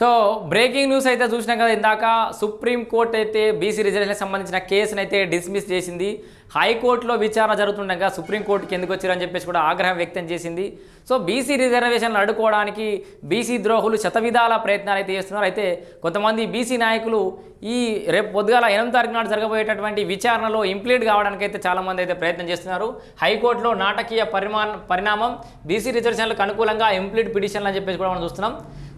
So breaking news అయితే చూసినాం కదా ఇందాక సుప్రీంకోర్టు అయితే బీసీ రిజర్వేషన్ సంబంధించిన కేసును అయితే డిస్మిస్ చేసింది. హైకోర్టులో విచారణ జరుగుతుండగా సుప్రీంకోర్టుకి ఎందుకు వచ్చారని చెప్పేసి కూడా ఆగ్రహం వ్యక్తం చేసింది. సో బీసీ రిజర్వేషన్లు అడ్డుకోవడానికి బీసీ ద్రోహులు శతవిధాల ప్రయత్నాలు అయితే చేస్తున్నారు. అయితే కొంతమంది బీసీ నాయకులు ఈ రేపు పొద్దుగాల ఎనిమిది తారీఖు నాడు జరగబోయేటటువంటి విచారణలో ఇంప్లీట్ కావడానికి అయితే చాలామంది అయితే ప్రయత్నం చేస్తున్నారు. హైకోర్టులో నాటకీయ పరిమాణ పరిణామం బీసీ రిజర్వేషన్లకు అనుకూలంగా ఇంప్లీట్ పిటిషన్లు అని చెప్పేసి కూడా మనం చూస్తున్నాం.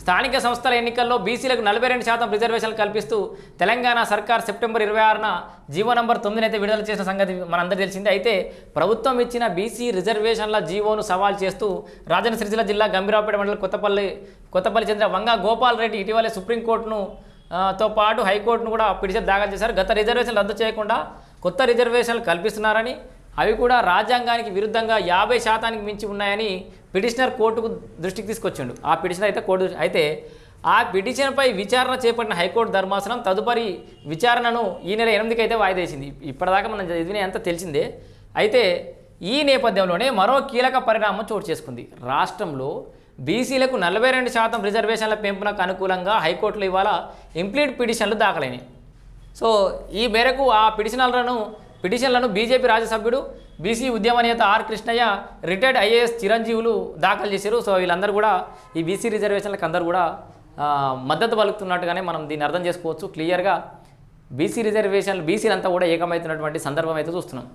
స్థానిక సంస్థల ఎన్నికల్లో బీసీలకు నలభై రెండు శాతం రిజర్వేషన్లు కల్పిస్తూ తెలంగాణ సర్కార్ సెప్టెంబర్ ఇరవై ఆరున జీవో నంబర్ తొమ్మిదిని అయితే విడుదల చేసిన సంగతి మనందరూ తెలిసిందే. అయితే ప్రభుత్వం ఇచ్చిన బీసీ రిజర్వేషన్ల జీవోను సవాల్ చేస్తూ రాజన్న సిరిసిల్ల జిల్లా గంభీరావుపేట మండలం కొత్తపల్లి కొత్తపల్లి చెందిన వంగ గోపాల్ రెడ్డి ఇటీవలే సుప్రీంకోర్టును తో పాటు హైకోర్టును కూడా పిటిషన్ దాఖలు చేశారు. గత రిజర్వేషన్లు రద్దు చేయకుండా కొత్త రిజర్వేషన్లు కల్పిస్తున్నారని అవి కూడా రాజ్యాంగానికి విరుద్ధంగా యాభై శాతానికి మించి ఉన్నాయని పిటిషనర్ కోర్టుకు దృష్టికి తీసుకొచ్చిండు. ఆ పిటిషన్ అయితే కోర్టు అయితే ఆ పిటిషన్పై విచారణ చేపట్టిన హైకోర్టు ధర్మాసనం తదుపరి విచారణను ఈ నెల ఎనిమిదికి అయితే వాయిదా వేసింది. ఇప్పటిదాకా మనం చదివిన అంత తెలిసిందే. అయితే ఈ నేపథ్యంలోనే మరో కీలక పరిణామం చోటు చేసుకుంది. రాష్ట్రంలో బీసీలకు నలభై రెండు శాతం రిజర్వేషన్ల పెంపునకు అనుకూలంగా హైకోర్టులో ఇవాళ ఇంప్లీట్ పిటిషన్లు దాఖలైనాయి. సో ఈ మేరకు ఆ పిటిషనర్లను పిటిషన్లను బీజేపీ రాజ్యసభ్యుడు బీసీ ఉద్యమ నేత R Krishnaiah retired IAS Chiranjeevulu దాఖలు చేశారు. సో వీళ్ళందరూ కూడా ఈ బీసీ రిజర్వేషన్లకు అందరూ కూడా మద్దతు పలుకుతున్నట్టుగానే మనం దీన్ని అర్థం చేసుకోవచ్చు. క్లియర్గా బీసీ రిజర్వేషన్లు బీసీలంతా కూడా ఏకమవుతున్నటువంటి సందర్భం అయితే చూస్తున్నాం.